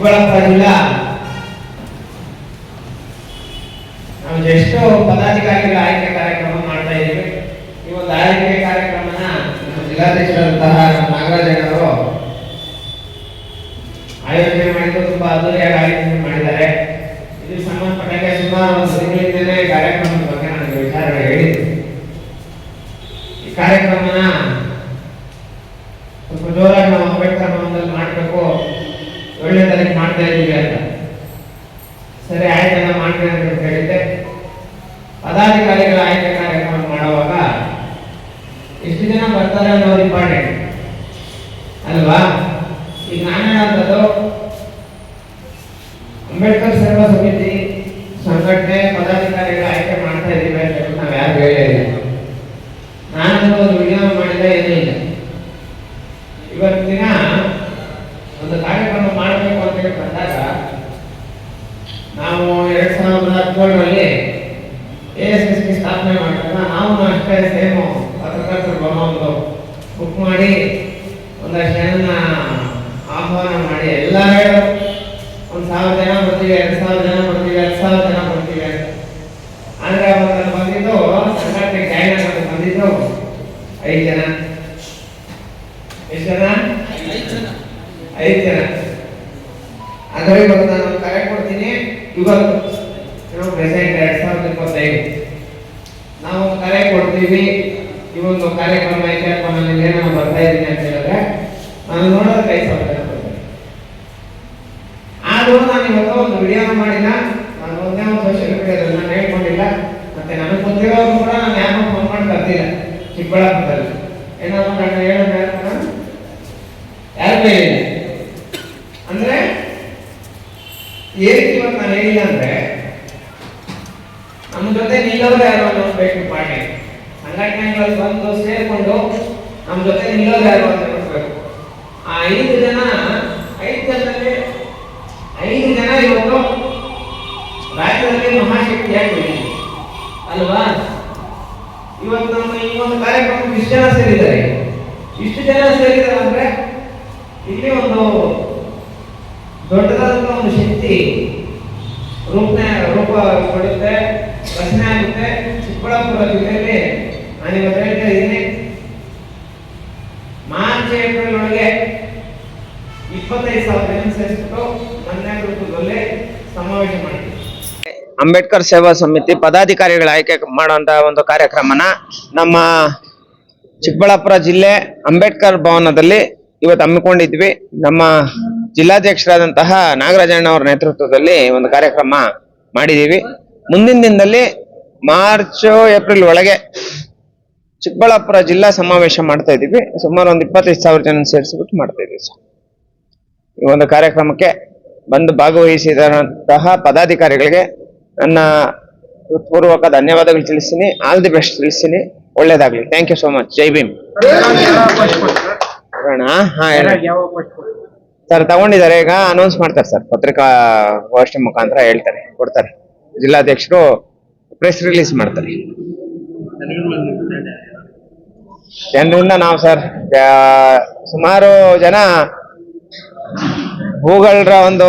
ಚಿಕ್ಕಬಳ್ಳಾಪುರ ಜಿಲ್ಲಾ ನಾವು ಎಷ್ಟು ಪದಾಧಿಕಾರಿಗಳ ಆಯ್ಕೆ ಕಾರ್ಯಕ್ರಮ ಮಾಡ್ತಾ ಇದ್ದೀವಿ. ಈ ಒಂದು ಆಯ್ಕೆ ಕಾರ್ಯಕ್ರಮನ ನಮ್ಮ ಜಿಲ್ಲಾಧ್ಯಕ್ಷರಾದಂತಹ ನಮ್ಮ ನಾಗರಾಜನವರು ಆಯೋಜನೆ ಮಾಡಿದ್ದು ತುಂಬಾ ಅದ್ದೂರಿಯಾಗಿ ಆಯೋಜನೆ ಮಾಡಿದ್ದಾರೆ ಇದು ಸಂಬಂಧಪಟ್ಟಂಗೆ ಸುಮಾರು ಒಂದು ತಿಂಗಳಿಂದಲೇ ಈ ಕಾರ್ಯಕ್ರಮದ ಬಗ್ಗೆ ನನಗೆ ವಿಚಾರಗಳು ಹೇಳಿದ್ರು ಈ ಕಾರ್ಯಕ್ರಮನ ಸ್ವಲ್ಪ ಜೋರಾಗಿ ನಾವು ಅಂಬೇಡ್ಕರ್ ಭವನದಲ್ಲಿ ಮಾಡಬೇಕು ಒಳ್ಳೆಯದಾಗಿ ಮಾಡ್ತಾ ಇದ್ದೀವಿ ಅಂತ ಸರಿ ಆಯ್ತಲ್ಲ ಮಾಡ್ತೇನೆ ಅಂತ ಹೇಳಿದ್ದೆ ಪದಾಧಿಕಾರಿಗಳ ಆಯ್ಕೆ ಕಾರ್ಯಕ್ರಮ ಮಾಡುವಾಗ ಎಷ್ಟು ಜನ ಬರ್ತಾರೆ ಅನ್ನೋದು ಇಂಪಾರ್ಟೆಂಟ್ ಅಲ್ವಾ ಈಗ ನಾನು ಹೇಳೋದು ಅಂಬೇಡ್ಕರ್ ಸೇವಾ ಸಮಿತಿ ಸಂಘಟನೆ ಪದಾಧಿಕಾರಿಗಳ ಆಯ್ಕೆ ಮಾಡ್ತಾ ಇದ್ದೀವಿ ಅಂತ ಹೇಳಿ ನಾವು ಯಾರು ಹೇಳೇ ಇಲ್ಲ ನಾನು ಒಂದು ವಿಡಿಯೋ ಮಾಡಿದ್ರೆ ಏನೂ ಇಲ್ಲ ಇವತ್ತಿನ ದಿನ ಒಂದು ಕಾರ್ಯಕ್ರಮ ಮಾಡಬೇಕು ಅಂತ ಹೇಳಿ ಬಂದಾಗ ನಾವು ಎರಡ್ ಸಾವಿರದ ಹದಿನೇಳರಲ್ಲಿ ಎ ಎಸ್ ಎಸ್ ಪಿ ಸ್ಥಾಪನೆ ಮಾಡಿದಾಗ ನಾವು ಅಷ್ಟೇ ಸೇಮು ಪತ್ರಕರ್ತರ ಭವನ ಒಂದು ಬುಕ್ ಮಾಡಿ ಒಂದಷ್ಟು ಜನನ ಆಹ್ವಾನ ಮಾಡಿ ಎಲ್ಲ ಹೇಳೋರು ಒಂದು ಸಾವಿರ ಜನ ಬರ್ತೀವಿ ಎರಡು ಸಾವಿರ ಜನ ಬರ್ತೀವಿ ಹತ್ತು ಸಾವಿರ ಜನ ಬರ್ತೀವಿ ಅಂತ ಆದ್ರೆ ಅವತ್ತು ಬಂದಿದ್ದು ಸಂಘಟನೆ ಜಾಯಿನ್ ಆಗೋದು ಬಂದಿದ್ದು ಐದು ಜನ ಎಷ್ಟು ಜನ ಐದು ಜನ ಅಂದ್ರೆ ಇವತ್ತು ನಾನು ಕರೆ ಕೊಡ್ತೀನಿ ಇವತ್ತು ನಾವು ಪ್ರೆಸೆಂಟ್ ಎರಡ್ ಸಾವಿರದ ಇಪ್ಪತ್ತೈದು ನಾವು ಒಂದು ಕರೆ ಕೊಡ್ತೀವಿ ಈ ಒಂದು ಕಾರ್ಯಕ್ರಮ ಐತೆಪ್ಪ ನಾನು ಇಲ್ಲೇ ನಾನು ಬರ್ತಾ ಇದ್ದೀನಿ ಅಂತ ಹೇಳಿದ್ರೆ ನಾನು ನೋಡೋದಕ್ಕೆ ಐದು ಸಾವಿರ ಜನ ಬರ್ತಾರೆ ಆದ್ರೂ ನಾನು ಇವತ್ತು ಒಂದು ವಿಡಿಯೋ ಮಾಡಿಲ್ಲ, ನಾನು ಒಂದೇ ಒಂದು ಸೋಷಿಯಲ್ ಮೀಡಿಯಾದಲ್ಲಿ ನಾನು ಹೇಳ್ಕೊಂಡಿಲ್ಲ, ಮತ್ತೆ ನನಗೆ ಗೊತ್ತಿರೋರು ಕೂಡ ನಾನು ಯಾರೋ ಫೋನ್ ಮಾಡಿ ಬರ್ತಿಲ್ಲ ಚಿಕ್ಕಬಳ್ಳಾಪುರದಲ್ಲಿ. ಏನಾದ್ರು ನಾನು ಹೇಳೋದು ಯಾರು ಹೇಳಿಲ್ಲ ಅಂದ್ರೆ, ಏನ್ ಇವತ್ತು ನಾನು ಹೇಳಿಲ್ಲ ಅಂದ್ರೆ ನಮ್ಮ ಜೊತೆ ನಿಲ್ಲೋರು ಯಾರೋ ಅನ್ನೋದು ಬೇಕು ಪಾಠ ಸಂಘಟನೆಗಳಲ್ಲಿ ಬಂದು ಸೇರಿಕೊಂಡು ನಮ್ಮ ಜೊತೆ ನಿಲ್ಲೋರು ಯಾರೋ ಅಂತ ನೋಡ್ಬೇಕು ಆ ಐದು ಜನ ಐದು ಜನದಲ್ಲಿ ಐದು ಜನ ಇವತ್ತು ರಾಜ್ಯದಲ್ಲಿ ಮಹಾಶಕ್ತಿಯಾಗಿ ಬೆಳೀಲಿ ಅಲ್ವಾ? ಇವತ್ತು ನಮ್ಮ ಈ ಒಂದು ಕಾರ್ಯಕ್ರಮಕ್ಕೆ ಇಷ್ಟು ಜನ ಸೇರಿದ್ದಾರೆ. ಇಷ್ಟು ಜನ ಸೇರಿದ್ದಾರೆ ಅಂದ್ರೆ ಇಲ್ಲಿ ಒಂದು ದೊಡ್ಡದಾದಂತಹ ಒಂದು ಶಕ್ತಿ ರೂಪ ರೂಪ ಕೊಡುತ್ತೆ, ರಚನೆ ಆಗುತ್ತೆ. ಚಿಕ್ಕಬಳ್ಳಾಪುರ ಜಿಲ್ಲೆಯಲ್ಲಿ ನಾನು ಇವತ್ತು ಹೇಳ್ತಾ ಇದ್ದೀನಿ. ಮಾರ್ಚ್ ಏಪ್ರಿಲ್ ಒಳಗೆ ಇಪ್ಪತ್ತೈದು ಸಾವಿರ ಜನ ಸೇರಿಸ್ಬಿಟ್ಟು ಸಮಾವೇಶ ಮಾಡಿದೆ ಅಂಬೇಡ್ಕರ್ ಸೇವಾ ಸಮಿತಿ ಪದಾಧಿಕಾರಿಗಳ ಆಯ್ಕೆ ಮಾಡುವಂತಹ ಒಂದು ಕಾರ್ಯಕ್ರಮನ ನಮ್ಮ ಚಿಕ್ಕಬಳ್ಳಾಪುರ ಜಿಲ್ಲೆ ಅಂಬೇಡ್ಕರ್ ಭವನದಲ್ಲಿ ಇವತ್ತು ಹಮ್ಮಿಕೊಂಡಿದ್ವಿ. ನಮ್ಮ ಜಿಲ್ಲಾಧ್ಯಕ್ಷರಾದಂತಹ ನಾಗರಾಜಣ್ಣ ಅವರ ನೇತೃತ್ವದಲ್ಲಿ ಒಂದು ಕಾರ್ಯಕ್ರಮ ಮಾಡಿದೀವಿ ಮುಂದಿನ ದಿನದಲ್ಲಿ ಮಾರ್ಚ್, ಏಪ್ರಿಲ್ ಒಳಗೆ ಚಿಕ್ಕಬಳ್ಳಾಪುರ ಜಿಲ್ಲಾ ಸಮಾವೇಶ ಮಾಡ್ತಾ ಇದ್ದೀವಿ. ಸುಮಾರು ಒಂದು ಇಪ್ಪತ್ತೈದು ಸಾವಿರ ಜನ ಸೇರಿಸ್ಬಿಟ್ಟು ಮಾಡ್ತಾ ಇದ್ದೀವಿ ಸರ್. ಈ ಒಂದು ಕಾರ್ಯಕ್ರಮಕ್ಕೆ ಬಂದು ಭಾಗವಹಿಸಿದಂತಹ ಪದಾಧಿಕಾರಿಗಳಿಗೆ ನನ್ನ ಹೃತ್ಪೂರ್ವಕ ಧನ್ಯವಾದಗಳು ತಿಳಿಸ್ತೀನಿ. ಆಲ್ ದಿ ಬೆಸ್ಟ್ ತಿಳಿಸ್ತೀನಿ. ಒಳ್ಳೇದಾಗ್ಲಿ. Thank you so much Jai Bhim. Sir ತಗೊಂಡಿದ್ದಾರೆ. ಈಗ ಅನೌನ್ಸ್ ಮಾಡ್ತಾರೆ ಸರ್. ಪತ್ರಿಕಾ ಗೋಷ್ಠಿ ಮುಖಾಂತರ ಹೇಳ್ತಾರೆ. ಕೊಡ್ತಾರೆ. ಜಿಲ್ಲಾಧ್ಯಕ್ಷರು ಪ್ರೆಸ್ ರಿಲೀಸ್ ಮಾಡ್ತಾರೆ. ಜನರಿಂದ ನಾವು ಸರ್? ಸುಮಾರು ಜನ ಭೂಗಳರ ಒಂದು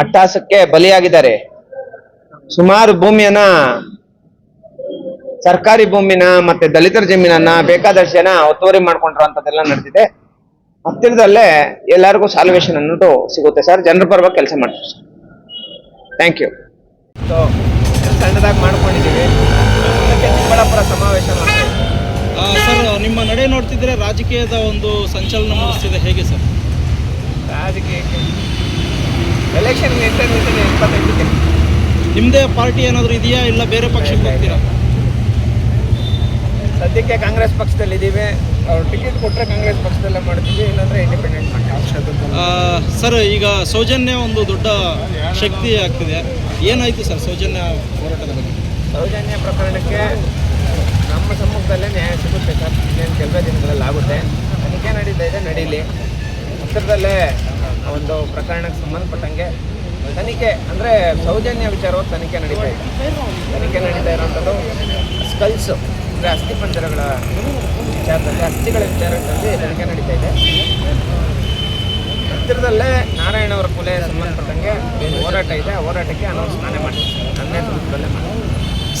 ಅಟ್ಟಾಸಕ್ಕೆ ಬಲಿಯಾಗಿದ್ದಾರೆ. ಸುಮಾರು ಭೂಮಿಯನ್ನ ಸರ್ಕಾರಿ ಭೂಮಿನ ಮತ್ತೆ ದಲಿತರ ಜಮೀನನ್ನ ಬೇಕಾದಷ್ಟು ಜನ ಒತ್ತುವರಿ ಮಾಡ್ಕೊಂಡಿರುವಂತದ್ದೆಲ್ಲ ನಡೆದಿದೆ. ಹತ್ತಿರದಲ್ಲೇ ಎಲ್ಲರಿಗೂ ಸಾಲ್ವೇಶನ್ ಅನ್ನೋದು ಸಿಗುತ್ತೆ ಸರ್. ಜನರ ಪರವಾಗಿ ಕೆಲಸ ಮಾಡ್ತೀವಿ ಸರ್. ಥ್ಯಾಂಕ್ ಯು ಸಣ್ಣದಾಗಿ ಮಾಡ್ಕೊಂಡಿದ್ದೀವಿ ಚಿಕ್ಕಬಳ್ಳಾಪುರ ಸಮಾವೇಶ ಸರ್ ನಿಮ್ಮ ನಡೆ ನೋಡ್ತಿದ್ರೆ ರಾಜಕೀಯದ ಒಂದು ಸಂಚಲನ ಮೂಡಿಸ್ತಿದೆ. ಹೇಗೆ ಸರ್? ರಾಜಕೀಯಕ್ಕೆ ಎಲೆಕ್ಷನ್ ಇಪ್ಪತ್ತೈದಕ್ಕೆ ನಿಮ್ಮದೇ ಪಾರ್ಟಿ ಏನಾದರೂ ಇದೆಯಾ ಇಲ್ಲ ಬೇರೆ ಪಕ್ಷಕ್ಕೆ ಹೋಗ್ತೀರಾ? ಸದ್ಯಕ್ಕೆ ಕಾಂಗ್ರೆಸ್ ಪಕ್ಷದಲ್ಲಿ ಇದ್ದೀವಿ ಅವ್ರು ಟಿಕೆಟ್ ಕೊಟ್ಟರೆ ಕಾಂಗ್ರೆಸ್ ಪಕ್ಷದಲ್ಲೇ ಮಾಡ್ತೀವಿ ಇಲ್ಲಾಂದ್ರೆ ಇಂಡಿಪೆಂಡೆಂಟ್ ಸರ್ ಈಗ ಸೌಜನ್ಯ ಒಂದು ದೊಡ್ಡ ಶಕ್ತಿ ಆಗ್ತಿದೆ. ಏನಾಯ್ತು ಸರ್ ಸೌಜನ್ಯ ಹೋರಾಟದ ಬಗ್ಗೆ? ಸೌಜನ್ಯ ಪ್ರಕರಣಕ್ಕೆ ನಮ್ಮ ಸಮ್ಮುಖದಲ್ಲೇ ನ್ಯಾಯ ಸಿಗುತ್ತೆ ಸರ್. ಇನ್ನೇನು ಕೆಲವೇ ದಿನಗಳಲ್ಲಿ ಆಗುತ್ತೆ. ತನಿಖೆ ನಡೀತಾ ಇದೆ ನಡೀಲಿ. ಹತ್ತಿರದಲ್ಲೇ ಒಂದು ಪ್ರಕರಣಕ್ಕೆ ಸಂಬಂಧಪಟ್ಟಂಗೆ ತನಿಖೆ, ಅಂದರೆ ಸೌಜನ್ಯ ವಿಚಾರವಾಗಿ ತನಿಖೆ ನಡೀತಾ ಇದೆ. ತನಿಖೆ ನಡೀತಾ ಇರೋವಂಥದ್ದು ಸ್ಕಲ್ಸು, ಅಂದರೆ ಅಸ್ಥಿ ಪಂಜರಗಳ ವಿಚಾರದಲ್ಲಿ, ಅಸ್ಥಿಗಳ ವಿಚಾರದಲ್ಲಿ ತನಿಖೆ ನಡೀತಾ ಇದೆ. ಹತ್ತಿರದಲ್ಲೇ ನಾರಾಯಣ ಅವರ ಕೊಲೆ ಸಂಬಂಧಪಟ್ಟಂಗೆ ಹೋರಾಟ ಇದೆ. ಹೋರಾಟಕ್ಕೆ ಅನೌನ್ಸ್ ನಾನೇ ಮಾಡ್ತೀನಿ. ನನ್ನೇ ಮಾಡ್ತೀನಿ.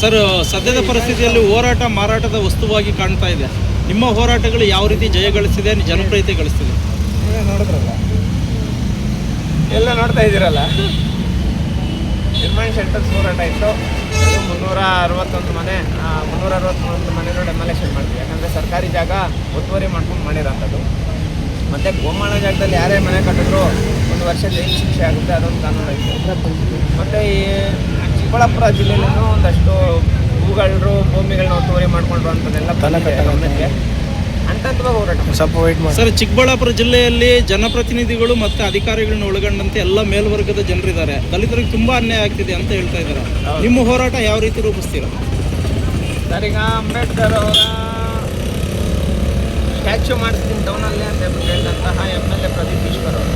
ಸರ್, ಸದ್ಯದ ಪರಿಸ್ಥಿತಿಯಲ್ಲಿ ಹೋರಾಟ, ಮಾರಾಟದ ವಸ್ತುವಾಗಿ ಕಾಣ್ತಾ ಇದೆ. ನಿಮ್ಮ ಹೋರಾಟಗಳು ಯಾವ ರೀತಿ ಜಯ ಗಳಿಸಿದೆ ಜನಪ್ರಿಯತೆ ಗಳಿಸ್ತಿದೆ ನೀವೇ ನೋಡಿದ್ರಲ್ಲ? ಎಲ್ಲ ನೋಡ್ತಾ ಇದ್ದೀರಲ್ಲ? ನಿರ್ಮಾಣ ಶೆಟ್ಟರ್ ಸೂರಾಟ ಇತ್ತು. ಮುನ್ನೂರ ಅರವತ್ತೊಂದು ಮನೆ ಮುನ್ನೂರ ಅರವತ್ತೊಂದು ಮನೆಗಳು ಡೆಮಾಲೇಷನ್ ಮಾಡ್ತೀವಿ ಯಾಕಂದರೆ ಸರ್ಕಾರಿ ಜಾಗ ಒತ್ತುವರಿ ಮಾಡ್ಕೊಂಡು ಮಾಡಿರೋಂಥದ್ದು. ಮತ್ತು ಗೋಮಾಳ ಜಾಗದಲ್ಲಿ ಯಾರೇ ಮನೆ ಕಟ್ಟಿದ್ರು ಒಂದು ವರ್ಷ ಜೈಲು ಶಿಕ್ಷೆ ಆಗುತ್ತೆ, ಅದೊಂದು ಕಾನೂನು ಐತೆ. ಮತ್ತು ಈ ಚಿಕ್ಕಬಳ್ಳಾಪುರ ಜಿಲ್ಲೆಯಲ್ಲೂ ಒಂದಷ್ಟು ಹೂಗಳರು ಭೂಮಿಗಳನ್ನ ಒತ್ತುವರಿ ಮಾಡ್ಕೊಂಡ್ರು ಅಂಥದ್ದೆಲ್ಲ ಗಮನಕ್ಕೆ. ಸ್ವಲ್ಪ ವೆಯ್ಟ್ ಮಾಡಿ. ಸರ್ ಚಿಕ್ಕಬಳ್ಳಾಪುರ ಜಿಲ್ಲೆಯಲ್ಲಿ ಜನಪ್ರತಿನಿಧಿಗಳು ಮತ್ತು ಅಧಿಕಾರಿಗಳನ್ನ ಒಳಗೊಂಡಂತೆ ಎಲ್ಲ ಮೇಲ್ವರ್ಗದ ಜನರಿದ್ದಾರೆ. ದಲಿತರಿಗೆ ತುಂಬಾ ಅನ್ಯಾಯ ಆಗ್ತಿದೆ ಅಂತ ಹೇಳ್ತಾ ಇದ್ದಾರೆ. ನಿಮ್ಮ ಹೋರಾಟ ಯಾವ ರೀತಿ ರೂಪಿಸ್ತೀರ? ಸರ್ ಈಗ ಅಂಬೇಡ್ಕರ್ ಅವರ ಸ್ಟ್ಯಾಚ್ಯೂ ಮಾಡಿಸ್ತೀನಿ ಟೌನಲ್ಲಿ ಅಂತ ಹೇಳಿದಂತಹ M L A Pradeep Eshwar ಅವರು.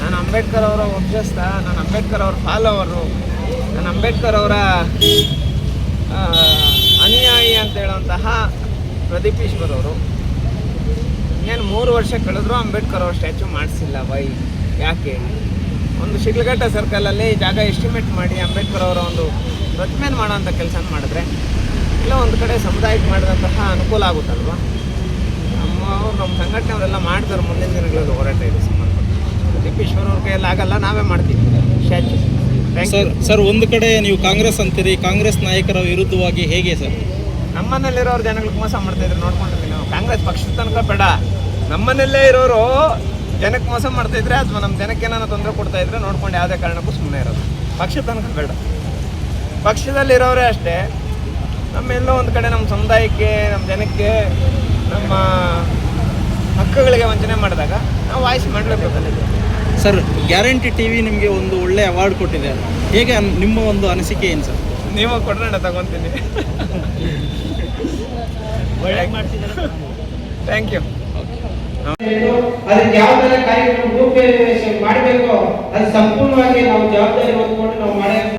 ನಾನು ಅಂಬೇಡ್ಕರ್ ಅವರ ವಂಶಸ್ಥ ನಾನು ಅಂಬೇಡ್ಕರ್ ಅವರ ಫಾಲೋವರು ನಾನು ಅಂಬೇಡ್ಕರ್ ಅವರ ಅನುಯಾಯಿ ಅಂತ ಹೇಳುವಂತಹ ಪ್ರದೀಪ್ ಈಶ್ವರ್ ಅವರು. ಇನ್ನೇನು ಮೂರು ವರ್ಷ ಕಳೆದ್ರು ಅಂಬೇಡ್ಕರ್ ಅವ್ರ ಸ್ಟ್ಯಾಚು ಮಾಡಿಸಿಲ್ಲ ವೈ? ಯಾಕೆ? ಒಂದು ಶಿಡ್ಲಘಟ್ಟ ಸರ್ಕಲಲ್ಲಿ ಜಾಗ ಎಸ್ಟಿಮೇಟ್ ಮಾಡಿ ಅಂಬೇಡ್ಕರ್ ಅವರ ಒಂದು ಪ್ರತಿಮೆಯನ್ನು ಮಾಡೋಂಥ ಕೆಲಸ ಮಾಡಿದ್ರೆ ಇಲ್ಲ ಒಂದು ಕಡೆ ಸಮುದಾಯಕ್ಕೆ ಮಾಡಿದಂತಹ ಅನುಕೂಲ ಆಗುತ್ತಲ್ವ? ನಮ್ಮ ಅವ್ರು ನಮ್ಮ ಸಂಘಟನೆಯವರೆಲ್ಲ ಮಾಡ್ತಾರೆ ಮುಂದಿನ ದಿನಗಳಲ್ಲಿ ಹೋರಾಟ ಇದೆ ಸಂಬಂಧಪಟ್ಟ. ಪ್ರದೀಪ್ ಈಶ್ವರ್ ಅವ್ರ ಕೈಯಲ್ಲಿ ಆಗಲ್ಲ ನಾವೇ ಮಾಡ್ತೀವಿ. ಸ್ಟ್ಯಾಚು ಸರ್ ಸರ್ ಒಂದು ಕಡೆ ನೀವು ಕಾಂಗ್ರೆಸ್ ಅಂತೀರಿ ಕಾಂಗ್ರೆಸ್ ನಾಯಕರ ವಿರುದ್ಧವಾಗಿ ಹೇಗೆ ಸರ್? ನಮ್ಮನೇಲಿರೋರು ಜನಗಳಿಗೆ ಮೋಸ ಮಾಡ್ತಾ ಇದ್ರು ನೋಡ್ಕೊಂಡಿದ್ದೀನಿ ನಾವು. ಕಾಂಗ್ರೆಸ್ ಪಕ್ಷದ ತನಕ ಬೇಡ. ನಮ್ಮನೆಲ್ಲೇ ಇರೋರು ಜನಕ್ಕೆ ಮೋಸ ಮಾಡ್ತಾ ಇದ್ರೆ ಅಥವಾ ನಮ್ಮ ಜನಕ್ಕೆ ಏನಾರ ತೊಂದರೆ ಕೊಡ್ತಾ ಇದ್ರೆ ನೋಡ್ಕೊಂಡು ಯಾವುದೇ ಕಾರಣಕ್ಕೂ ಸುಮ್ಮನೆ ಇರೋದು. ಪಕ್ಷದ ತನಕ ಬೇಡ. ಪಕ್ಷದಲ್ಲಿರೋರೇ ಅಷ್ಟೇ. ನಮ್ಮೆಲ್ಲೋ ಒಂದು ಕಡೆ ನಮ್ಮ ಸಮುದಾಯಕ್ಕೆ ನಮ್ಮ ಜನಕ್ಕೆ ನಮ್ಮ ಹಕ್ಕುಗಳಿಗೆ ವಂಚನೆ ಮಾಡಿದಾಗ ನಾವು ವಾಯ್ಸ್ ಮಾಡಲೇಬೇಕು ಸರ್ ಗ್ಯಾರಂಟಿ ಟಿ ವಿ ನಿಮಗೆ ಒಂದು ಒಳ್ಳೆ ಅವಾರ್ಡ್ ಕೊಟ್ಟಿದೆ. ಹೇಗೆ ನಿಮ್ಮ ಒಂದು ಅನಿಸಿಕೆ ಏನು ಸರ್? ನೀವು ಕೊಡೋಣ ತಗೊತೀನಿ. ಥ್ಯಾಂಕ್ ಯು ಅದಕ್ಕೆ ಯಾವ ತರ ಕಾರ್ಯಕ್ರಮ ಮಾಡಬೇಕು ಅದು ಸಂಪೂರ್ಣವಾಗಿ ನಾವು ಜವಾಬ್ದಾರಿ ಹೊತ್ಕೊಂಡು ನಾವು ಮಾಡ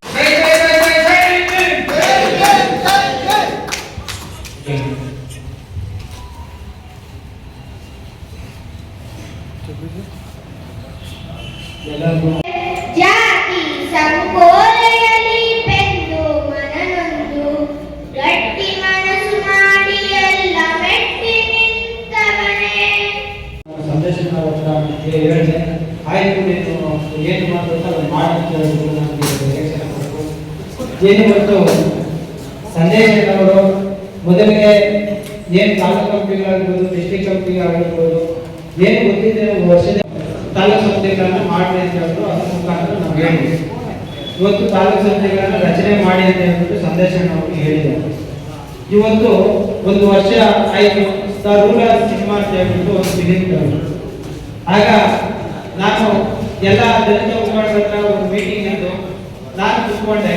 ತಾಲೂಕು ಕಂಪ್ನಿಗಳಾಗಿರ್ಬೋದು ಡಿಸ್ಟ್ರಿಕ್ಟ್ ಕಂಪ್ನಿಗಳಾಗಿರ್ಬೋದು, ಏನು ಗೊತ್ತಿದೆ ವರ್ಷದ ತಾಲೂಕು ಸಂಸ್ಥೆಗಳನ್ನ ಮಾಡಿ ಅಂತ ಹೇಳಿದ್ರು ಅದ್ರ ಮುಖಾಂತರ ನಾವು ಹೇಳಿದ್ವಿ. ಇವತ್ತು ತಾಲೂಕು ಸಂಸ್ಥೆಗಳನ್ನ ರಚನೆ ಮಾಡಿ ಅಂತ ಹೇಳ್ಬಿಟ್ಟು ನಾವು ಹೇಳಿದ್ದಾರೆ. ಇವತ್ತು ಒಂದು ವರ್ಷ ಆಯಿತು. ದ ರೂರಲ್ ಸಿನಿಮಾ ಅಂತ ಹೇಳ್ಬಿಟ್ಟು ಒಂದು ಫಿಲಿಂ ಆಗ ನಾನು ಎಲ್ಲ ದಲಿತ ಮುಖಂಡರ ಒಂದು ಮೀಟಿಂಗ್ ಇದ್ದು ನಾನು ಕೂತ್ಕೊಂಡೆ.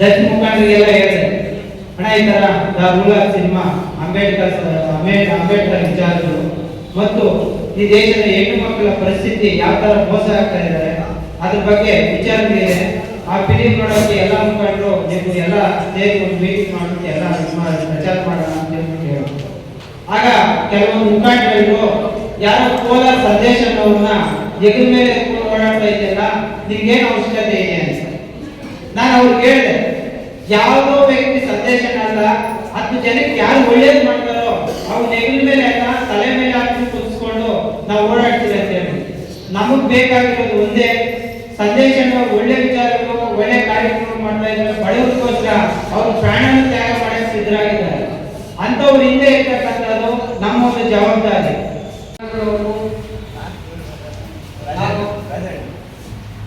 ದಲಿತ ಮುಖಂಡರಿಗೆಲ್ಲ ಹೇಳಿದೆ. ಅಣ್ಣ ಈ ತರ ದ ರೂರಲ್ ಸಿನಿಮಾ ಅಂಬೇಡ್ಕರ್ ಅಂಬೇ- ಅಂಬೇಡ್ಕರ್ ವಿಚಾರಗಳು. ಮತ್ತು ಈ ದೇಶದ ಹೆಣ್ಣು ಮಕ್ಕಳ ಪರಿಸ್ಥಿತಿ ಯಾವ ತರ ಮೋಸ ಆಗ್ತಾ ಇದ್ದಾರೆ, ಅದ್ರ ಬಗ್ಗೆ ವಿಚಾರಗಳಿದೆ ಆ ಫಿಲಿಮ್ ನೋಡೋಕೆ ಎಲ್ಲ ಮುಖಂಡರು ನೀವು ಎಲ್ಲ ಸೇರಿ ಒಂದು ಮೀಟಿಂಗ್ ಮಾಡೋಕ್ಕೆ ಎಲ್ಲ ಪ್ರಚಾರ ಮಾಡೋಣ ಅಂತ ಹೇಳ್ಬಿಟ್ಟು ಆಗ ಕೆಲವೊಂದು ಮುಖಂಡರು ಯಾರೋ ಕೋಲಾರ ಸಂದೇಶನವ್ರನ್ನ ಎಗರ ಮೇಲೆ ಎತ್ಕೊಂಡು ಓಡಾಡ್ತಾ ಇದೆಯಲ್ಲ ನಿಮ್ಗೇನು ಅವಶ್ಯಕತೆ ಇದೆ ಅಂತ. ನಾನು ಅವ್ರಿಗೆ ಹೇಳಿದೆ ಯಾವುದೋ ವ್ಯಕ್ತಿ ಸಂದೇಶನ ಅಲ್ಲ ಹತ್ತು ಜನಕ್ಕೆ ಯಾರು ಒಳ್ಳೇದು ಮಾಡ್ತಾರೋ, ಅವ್ರು ನೆಗಲ ಮೇಲೆ ತಲೆ ಮೇಲೆ ಹಾಕಿ ಕುದಿಸ್ಕೊಂಡು ನಾವು ಓಡಾಡ್ತೀವಿ ಅಂತ ಹೇಳಿ ನಮಗ್ ಬೇಕಾಗಿರೋದು ಒಂದೇ, ಸಂದೇಶ ಒಳ್ಳೆ ವಿಚಾರಗಳು ಒಳ್ಳೆ ಕಾರ್ಯಕ್ರಮ ಮಾಡ್ತಾ ಇದ್ದಾರೆ ಬಡವರಿಗೋಸ್ಕರ ಅವ್ರು ಪ್ರಾಣನ ತ್ಯಾಗ ಮಾಡಕ್ಕೆ ಸಿದ್ಧರಾಗಿದ್ದಾರೆ. ಅಂತವ್ರ ಹಿಂದೆ ಇರ್ತಕ್ಕಂಥದ್ದು ನಮ್ಮ ಒಂದು ಜವಾಬ್ದಾರಿ.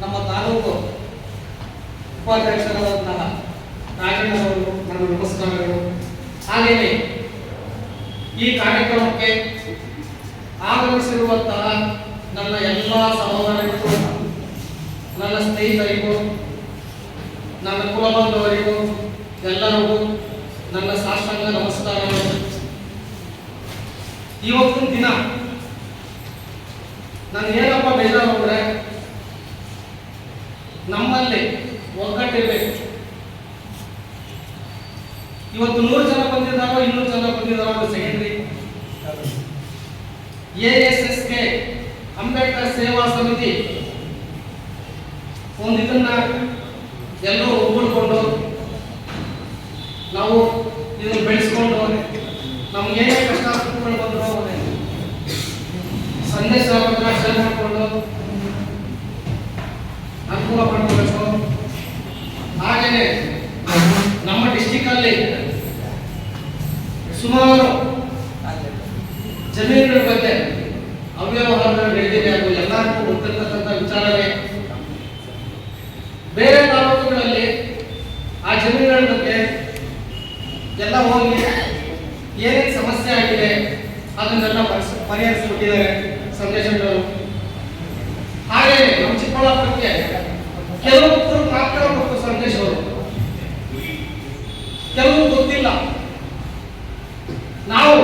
ನಮ್ಮ ತಾಲೂಕು ಉಪಾಧ್ಯಕ್ಷರಾದಂತಹ ರಾಜಣ್ಣವರು ನನ್ನ ನಮಸ್ಕಾರಗಳು ಹಾಗೆಯೇ ಈ ಕಾರ್ಯಕ್ರಮಕ್ಕೆ ಆಗಮಿಸಿರುವಂತಹ ನನ್ನ ಎಲ್ಲ ಸಹೋದರರಿಗೂ, ನನ್ನ ಸ್ನೇಹಿತರಿಗೂ, ನನ್ನ ಕುಲಬಂಧವರಿಗೂ ಎಲ್ಲರಿಗೂ ನನ್ನ ಸಾಷ್ಟಾಂಗ ನಮಸ್ಕಾರಗಳು. ಇವತ್ತಿನ ದಿನ ನಾನು ಏನಪ್ಪ ಬೇಜಾರು ಅಂದ್ರೆ ನಮ್ಮಲ್ಲಿ ಒಗ್ಗಟ್ಟಿರ್ಬೇಕು. ಇವತ್ತು ನೂರು ಜನ ಬಂದಿದ್ದಾರೋ, ಇನ್ನೂರು ಜನ ಬಂದಿದ್ದಾರೋ ಸೆಕೆಂಡ್ರಿ. ಎ ಎಸ್ ಎಸ್ಗೆ ಅಂಬೇಡ್ಕರ್ ಸೇವಾ ಸಮಿತಿ ಒಂದು ಎಲ್ಲರೂ ಒಗ್ಗೂಡ್ಕೊಂಡು ನಾವು ಇದನ್ನು ಬೆಳೆಸ್ಕೊಂಡು ನಮ್ಗೆ ಏನೇ ಕಷ್ಟ ಸುಖಗಳು ಬಂದ್ರು ಸಂದೇಶ ಪತ್ರ ಶೇರ್ ಮಾಡಿಕೊಂಡು ಅನುಕೂಲ ಮಾಡ್ಕೋಬೇಕು ಹಾಗೇನೆ ನಮ್ಮ ಡಿಸ್ಟಿಕ್ ಅಲ್ಲಿ ಸುಮಾರು ಜಮೀನುಗಳ ಬಗ್ಗೆ ಅವ್ಯವಹಾರಗಳು ನಡೆದಿದೆ ಅದು ಎಲ್ಲರಿಗೂ ಗೊತ್ತಿರ್ತಕ್ಕಂಥ ವಿಚಾರವೇ ಬೇರೆ ತಾಲೂಕುಗಳಲ್ಲಿ ಆ ಜಮೀನುಗಳ ಬಗ್ಗೆ ಎಲ್ಲ ಹೋಗಿ ಏನೇನು ಸಮಸ್ಯೆ ಆಗಿದೆ ಅದನ್ನೆಲ್ಲ ಪರಿಸ್- ಪರಿಹರಿಸಿಬಿಟ್ಟಿದ್ದಾರೆ ಸಂದೇಶಗಳು ಹಾಗೆ ನಮ್ಮ ಚಿಕ್ಕಬಳ್ಳಾಪುರಕ್ಕೆ ಕೆಲವೊಬ್ಬರು ಮಾತ್ರ ಗೊತ್ತು ಸಂದೇಶ್ ಅವರು ಕೆಲವು ಗೊತ್ತಿಲ್ಲ ನಾವು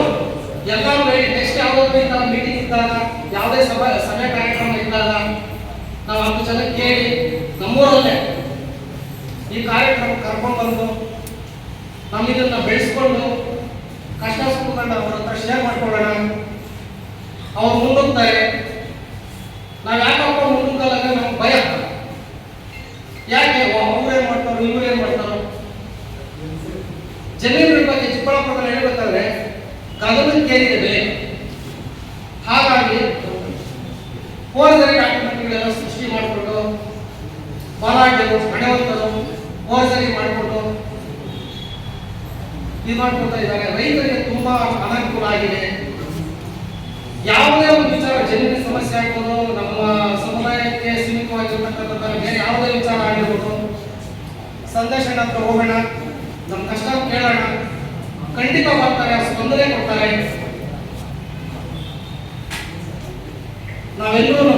ಎಲ್ಲರೂ ನೆಕ್ಸ್ಟ್ ಯಾವುದಾದ್ರು ನಮ್ಮ ಮೀಟಿಂಗ್ ಇದ್ದಾಗ ಯಾವುದೇ ಸಭೆ ಸಭೆ ಕಾರ್ಯಕ್ರಮ ಇದ್ದಾಗ ನಾವು ಹತ್ತು ಜನ ಕೇಳಿ ನಮ್ಮೂರಲ್ಲೇ ಈ ಕಾರ್ಯಕ್ರಮ ಕರ್ಕೊಂಡು ಬಂದು ಇದನ್ನ ಬೆಳೆಸ್ಕೊಂಡು ಕಷ್ಟ ಸುಖಗಳನ್ನ ಅವ್ರ ಹತ್ರ ಶೇರ್ ಮಾಡ್ಕೊಳ್ಳೋಣ. ಅವ್ರು ಮುಂದೋಗ್ತಾರೆ ನಾವು ಯಾಕಪ್ಪ ಮುಂದೋಗಲ್ಲ ಅಂದ್ರೆ ನಮ್ಗೆ ಭಯ ಯಾಕೆ ಅವ್ರೇನ್ ಮಾಡ್ತಾರೋ ಇವ್ರೇನ್ ಮಾಡ್ತಾರೋ ಜಮೀನುಗಳ ಬಗ್ಗೆ ಚಿಕ್ಕಬಳ್ಳಾಪುರದಲ್ಲಿ ಹೇಳ್ಬೇಕಾದ್ರೆ ಗಗನಕ್ಕೇರಿದೆ ಬೆಲೆ ಹಾಗಾಗಿ ಫೋರ್ಜರಿ ಡಾಕ್ಯುಮೆಂಟ್ಗಳೆಲ್ಲ ಸೃಷ್ಟಿ ಮಾಡಿಕೊಂಡು ಬಲಾಢ್ಯರು ಹಣವಂತರು ಮೋಸರಿ ಮಾಡಿಕೊಟ್ಟು ಇದು ಮಾಡ್ಕೊಳ್ತಾ ಇದ್ದಾರೆ. ರೈತರಿಗೆ ತುಂಬಾ ಅನಾನುಕೂಲ ಆಗಿದೆ. ಯಾವುದೇ ಒಂದು ವಿಚಾರ ಜಮೀನಿನ ಸಮಸ್ಯೆ ಆಗ್ಬೋದು, ನಮ್ಮ ಸಮುದಾಯಕ್ಕೆ ಸೀಮಿತವಾಗಿರ್ತಕ್ಕಂಥ ಬೇರೆ ಯಾವುದೇ ವಿಚಾರ ಆಗಿರ್ಬೋದು. ಸಂದೇಶ ಹತ್ರ ಹೋಗೋಣ ನಮ್ಮ ಕಷ್ಟ ಕೇಳೋಣ. ಖಂಡಿತ ಬರ್ತಾರೆ ಸ್ಪಂದನೆ ಕೊಡ್ತಾರೆ. ನಾವೆಲ್ಲರೂ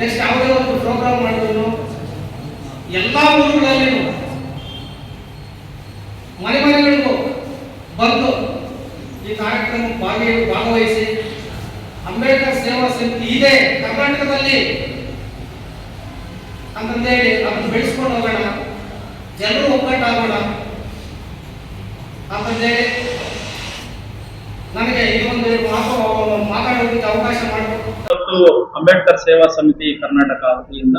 ನೆಕ್ಸ್ಟ್ ಯಾವುದೇ ಒಂದು ಪ್ರೋಗ್ರಾಮ್ ಮಾಡಿದ್ರು ಎಲ್ಲಾ ಊರುಗಳಲ್ಲಿ ಮನೆ ಮನೆಗಳಿಗೂ ಬಂದು ಈ ಕಾರ್ಯಕ್ರಮ ಭಾಗಿ ಭಾಗವಹಿಸಿ ಅಂಬೇಡ್ಕರ್ ಸೇವಾ ಸಮಿತಿ ಇದೆ, ಕರ್ನಾಟಕದಲ್ಲಿ. ಅಂತಂದೇಳಿ ಅದನ್ನು ಬೆಳೆಸ್ಕೊಂಡು ಹೋಗೋಣ. ಜನರು ಒಗ್ಗಟ್ಟಾಗೋಣ ಅಂತಂದೇಳಿ ನನಗೆ ಈ ಒಂದು ಮಾತು ಮಾತಾಡೋದಕ್ಕೆ ಅವಕಾಶ ಮಾಡಿಕೊಟ್ಟು ಅಂಬೇಡ್ಕರ್ ಸೇವಾ ಸಮಿತಿ ಕರ್ನಾಟಕ ವತಿಯಿಂದ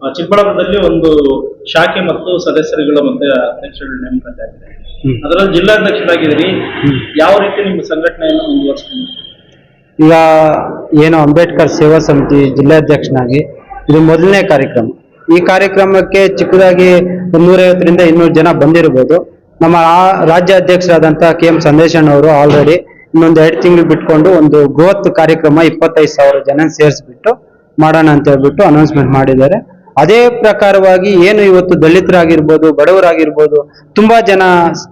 ಚಿಕ್ಕಬಳ್ಳಾಪುರದಲ್ಲಿ ಒಂದು ಶಾಖೆ ಮತ್ತು ಸದಸ್ಯರುಗಳ ಮಧ್ಯೆ ಅಧ್ಯಕ್ಷರುಗಳ ನೇಮಕಾತಿ ಆಗಿದೆ ಅದರಲ್ಲಿ ಜಿಲ್ಲಾಧ್ಯಕ್ಷರಾಗಿದ್ದೀರಿ. ಯಾವ ರೀತಿ ನಿಮ್ಮ ಸಂಘಟನೆಯನ್ನು ಮುಂದುವರಿಸ್ಕೊಂಡು ಈಗ ಏನು ಅಂಬೇಡ್ಕರ್ ಸೇವಾ ಸಮಿತಿ ಜಿಲ್ಲಾಧ್ಯಕ್ಷನಾಗಿ ಇದು ಮೊದಲನೇ ಕಾರ್ಯಕ್ರಮ. ಈ ಕಾರ್ಯಕ್ರಮಕ್ಕೆ ಚಿಕ್ಕದಾಗಿ ನೂರೈವತ್ತರಿಂದ ಇನ್ನೂರು ಜನ ಬಂದಿರಬಹುದು ನಮ್ಮ ಆ- ರಾಜ್ಯ ಅಧ್ಯಕ್ಷರಾದಂಥ ಕೆ ಎಂ ಸಂದೇಶಣ್ಣವರು ಆಲ್ರೆಡಿ ಇನ್ನೊಂದು ಎರಡು ತಿಂಗಳು ಬಿಟ್ಕೊಂಡು ಒಂದು ಬೃಹತ್ ಕಾರ್ಯಕ್ರಮ ಇಪ್ಪತ್ತೈದು ಸಾವಿರ ಜನ ಸೇರಿಸ್ಬಿಟ್ಟು ಮಾಡೋಣ ಅಂತ ಹೇಳ್ಬಿಟ್ಟು ಅನೌನ್ಸ್ಮೆಂಟ್ ಮಾಡಿದ್ದಾರೆ. ಅದೇ ಪ್ರಕಾರವಾಗಿ ಏನು ಇವತ್ತು ದಲಿತರಾಗಿರ್ಬೋದು, ಬಡವರಾಗಿರ್ಬೋದು, ತುಂಬಾ ಜನ,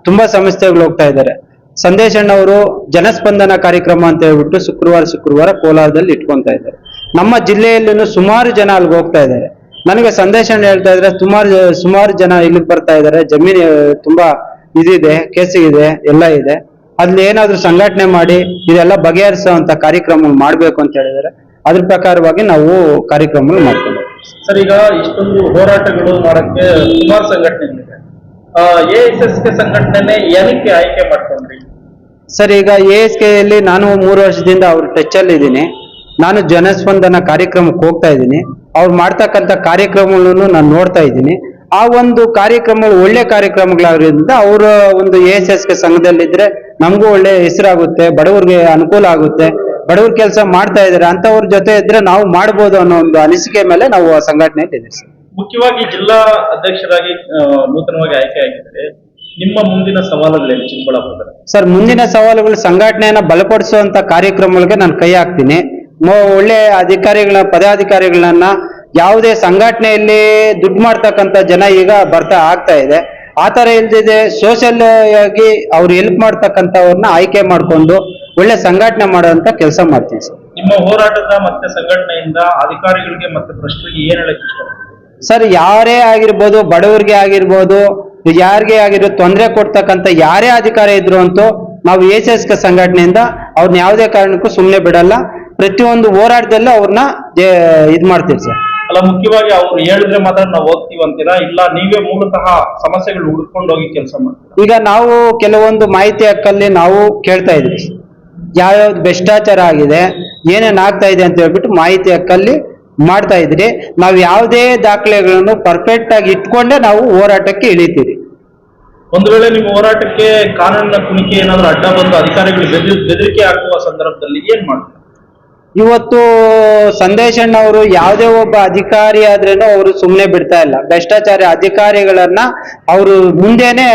ತುಂಬಾ ಸಮಸ್ಯೆಗಳು ಹೋಗ್ತಾ ಇದ್ದಾರೆ. ಸಂದೇಶ್ ಅಣ್ಣವರು ಜನಸ್ಪಂದನ ಕಾರ್ಯಕ್ರಮ ಅಂತ ಹೇಳ್ಬಿಟ್ಟು ಶುಕ್ರವಾರ ಶುಕ್ರವಾರ ಕೋಲಾರದಲ್ಲಿ ಇಟ್ಕೊಂತಾ ಇದ್ದಾರೆ. ನಮ್ಮ ಜಿಲ್ಲೆಯಲ್ಲೂ ಸುಮಾರು ಜನ ಅಲ್ಲಿಗೆ ಹೋಗ್ತಾ ಇದ್ದಾರೆ. ನನಗೆ ಸಂದೇಶಣ್ಣ ಹೇಳ್ತಾ ಇದ್ರೆ ಸುಮಾರು ಸುಮಾರು ಜನ ಇಲ್ಲಿಗೆ ಬರ್ತಾ ಇದ್ದಾರೆ. ಜಮೀನು ತುಂಬಾ ಇದಿದೆ ಇದೆ ಎಲ್ಲ ಇದೆ. ಅಲ್ಲಿ ಏನಾದ್ರೂ ಸಂಘಟನೆ ಮಾಡಿ ಇದೆಲ್ಲ ಬಗೆಹರಿಸುವಂತ ಕಾರ್ಯಕ್ರಮ ಮಾಡ್ಬೇಕು ಅಂತ ಹೇಳಿದ್ರೆ ಅದ್ರ ಪ್ರಕಾರವಾಗಿ ನಾವು ಕಾರ್ಯಕ್ರಮ ಮಾಡ್ಕೊಂಡಿದ್ದೀವಿ ಸರ್, ಈಗ ಇಷ್ಟೊಂದು ಹೋರಾಟಗಳು ಮಾಡಕ್ಕೆ ಸುಮಾರು ಸಂಘಟನೆಗಳಿದೆ ಎ ಎಸ್ ಎಸ್ ಕೆ ಸಂಘಟನೆ ಏನಕ್ಕೆ ಆಯ್ಕೆ ಮಾಡ್ಕೊಂಡ್ರಿ? ಸರ್, ಈಗ ಎ ಎಸ್ ನಾನು ಮೂರು ವರ್ಷದಿಂದ ಅವ್ರ ಟಚ್ ಅಲ್ಲಿ ಇದ್ದೀನಿ. ನಾನು ಜನಸ್ಪಂದನ ಕಾರ್ಯಕ್ರಮಕ್ಕೆ ಹೋಗ್ತಾ ಇದ್ದೀನಿ. ಅವ್ರು ಮಾಡ್ತಕ್ಕಂಥ ಕಾರ್ಯಕ್ರಮಗಳನ್ನು ನಾನು ನೋಡ್ತಾ ಇದ್ದೀನಿ. ಆ ಒಂದು ಕಾರ್ಯಕ್ರಮಗಳು ಒಳ್ಳೆ ಕಾರ್ಯಕ್ರಮಗಳಾಗಿರೋದ್ರಿಂದ ಅವರ ಒಂದು ಎ ಎಸ್ ಎಸ್ ಕೆ ಸಂಘದಲ್ಲಿದ್ರೆ ನಮಗೂ ಒಳ್ಳೆ ಹೆಸರಾಗುತ್ತೆ, ಬಡವರಿಗೆ ಅನುಕೂಲ ಆಗುತ್ತೆ. ಬಡವ್ರ ಕೆಲಸ ಮಾಡ್ತಾ ಇದಾರೆ ಅಂತವ್ರ ಜೊತೆ ಇದ್ರೆ ನಾವು ಮಾಡ್ಬೋದು ಅನ್ನೋ ಒಂದು ಅನಿಸಿಕೆ ಮೇಲೆ ನಾವು ಆ ಸಂಘಟನೆ ಇದ್ದೀವಿ ಸರ್. ಮುಖ್ಯವಾಗಿ ಜಿಲ್ಲಾ ಅಧ್ಯಕ್ಷರಾಗಿ ನೂತನವಾಗಿ ಆಯ್ಕೆ ಆಗಿದ್ದಾರೆ ನಿಮ್ಮ ಮುಂದಿನ ಸವಾಲುಗಳೇನು ಚಿಕ್ಕಬಳ್ಳಾಪುರ ಸರ್ ಮುಂದಿನ ಸವಾಲುಗಳು ಸಂಘಟನೆಯನ್ನ ಬಲಪಡಿಸುವಂತ ಕಾರ್ಯಕ್ರಮಗಳಿಗೆ ನಾನು ಕೈ ಹಾಕ್ತೀನಿ. ಒಳ್ಳೆ ಅಧಿಕಾರಿಗಳ ಪದಾಧಿಕಾರಿಗಳನ್ನ ಯಾವುದೇ ಸಂಘಟನೆಯಲ್ಲಿ ದುಡ್ಡು ಮಾಡ್ತಕ್ಕಂಥ ಜನ ಈಗ ಬರ್ತಾ ಆಗ್ತಾ ಇದೆ. ಆ ತರ ಇಲ್ದಿದೆ ಸೋಷಲ್ ಆಗಿ ಅವ್ರು ಹೆಲ್ಪ್ ಮಾಡ್ತಕ್ಕಂಥವ್ರನ್ನ ಆಯ್ಕೆ ಮಾಡ್ಕೊಂಡು ಒಳ್ಳೆ ಸಂಘಟನೆ ಮಾಡುವಂತ ಕೆಲಸ ಮಾಡ್ತೀವಿ ಸರ್. ನಿಮ್ಮ ಹೋರಾಟದ ಮತ್ತೆ ಸಂಘಟನೆಯಿಂದ ಅಧಿಕಾರಿಗಳಿಗೆ ಮತ್ತೆ ಪ್ರಶ್ನೆಗೆ ಏನ್ ಹೇಳಕ್ ಇಷ್ಟಪಡ್ತೀರಿ ಸರ್ ಯಾರೇ ಆಗಿರ್ಬೋದು ಬಡವರಿಗೆ ಆಗಿರ್ಬೋದು ಯಾರಿಗೆ ಆಗಿರೋ ತೊಂದರೆ ಕೊಡ್ತಕ್ಕಂಥ ಯಾರೇ ಅಧಿಕಾರ ಇದ್ರು ಅಂತೂ ನಾವು ಎಸ್ ಎಸ್ ಕೆ ಸಂಘಟನೆಯಿಂದ ಅವ್ರನ್ನ ಯಾವುದೇ ಕಾರಣಕ್ಕೂ ಸುಮ್ಮನೆ ಬಿಡಲ್ಲ. ಪ್ರತಿಯೊಂದು ಹೋರಾಟದಲ್ಲೂ ಅವ್ರನ್ನ ಇದು ಮಾಡ್ತೀವಿ ಸರ್. ಅಲ್ಲ ಮುಖ್ಯವಾಗಿ ಅವ್ರು ಹೇಳಿದ್ರೆ ಮಾತ್ರ ನಾವು ಹೋಗ್ತೀವಿ ಅಂತೀರಾ? ಇಲ್ಲ ನೀವೇ ಮೂಲತಃ ಸಮಸ್ಯೆಗಳು ಹುಡ್ಕೊಂಡು ಹೋಗಿ ಕೆಲಸ ಮಾಡ್ತೀರಾ? ಈಗ ನಾವು ಕೆಲವೊಂದು ಮಾಹಿತಿ ಹಕ್ಕಲ್ಲಿ ನಾವು ಕೇಳ್ತಾ ಇದ್ವಿ ಯಾವ್ಯಾವ್ದು ಭ್ರಷ್ಟಾಚಾರ ಆಗಿದೆ ಏನೇನು ಆಗ್ತಾ ಇದೆ ಅಂತ ಹೇಳ್ಬಿಟ್ಟು ಮಾಹಿತಿ ಹಕ್ಕಲ್ಲಿ ಮಾಡ್ತಾ ಇದ್ರಿ. ನಾವು ಯಾವುದೇ ದಾಖಲೆಗಳನ್ನು ಪರ್ಫೆಕ್ಟ್ ಆಗಿ ಇಟ್ಕೊಂಡೇ ನಾವು ಹೋರಾಟಕ್ಕೆ ಇಳಿತೀವಿ. ಒಂದು ವೇಳೆ ನಿಮ್ಮ ಹೋರಾಟಕ್ಕೆ ಕಾನೂನಿನ ಕುಣಿಕೆ ಏನಾದರೂ ಅಡ್ಡ ಬಂದು ಅಧಿಕಾರಿಗಳು ಬೆದರಿ ಬೆದರಿಕೆ ಹಾಕುವ ಸಂದರ್ಭದಲ್ಲಿ ಏನ್ ಮಾಡ್ತಾರೆ? ಇವತ್ತು ಸಂದೇಶಣ್ಣ ಅವರು ಯಾವುದೇ ಒಬ್ಬ ಅಧಿಕಾರಿ ಆದ್ರೇನು ಅವರು ಸುಮ್ಮನೆ ಬಿಡ್ತಾ ಇಲ್ಲ. ಭ್ರಷ್ಟಾಚಾರ ಅಧಿಕಾರಿಗಳನ್ನ ಅವರು ಮುಂದೆನೆ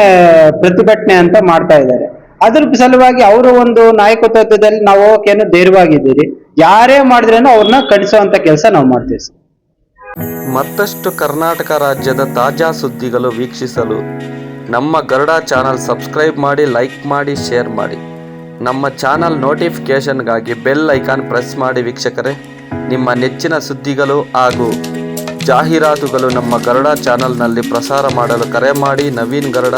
ಪ್ರತಿಭಟನೆ ಅಂತ ಮಾಡ್ತಾ ಇದ್ದಾರೆ. ಅದ್ರ ಸಲುವಾಗಿ ಅವರ ಒಂದು ನಾಯಕತ್ವದಲ್ಲಿ ನಾವು ಹೋಗಕ್ಕೇನು ಧೈರ್ಯವಾಗಿದ್ದೀರಿ. ಯಾರೇ ಮಾಡಿದ್ರೇನು ಅವ್ರನ್ನ ಕಳಿಸುವಂತ ಕೆಲಸ ನಾವು ಮಾಡ್ತೀವಿ ಸರ್. ಮತ್ತಷ್ಟು ಕರ್ನಾಟಕ ರಾಜ್ಯದ ತಾಜಾ ಸುದ್ದಿಗಳು ವೀಕ್ಷಿಸಲು ನಮ್ಮ ಗರುಡ ಚಾನಲ್ ಸಬ್ಸ್ಕ್ರೈಬ್ ಮಾಡಿ, ಲೈಕ್ ಮಾಡಿ, ಶೇರ್ ಮಾಡಿ. ನಮ್ಮ ಚಾನಲ್ ನೋಟಿಫಿಕೇಷನ್ಗಾಗಿ ಬೆಲ್ ಐಕಾನ್ ಪ್ರೆಸ್ ಮಾಡಿ ವೀಕ್ಷಕರೇ. ನಿಮ್ಮ ನೆಚ್ಚಿನ ಸುದ್ದಿಗಳು ಹಾಗೂ ಜಾಹೀರಾತುಗಳು ನಮ್ಮ ಗರುಡ ಚಾನಲ್ನಲ್ಲಿ ಪ್ರಸಾರ ಮಾಡಲು ಕರೆ ಮಾಡಿ. Naveen Garuda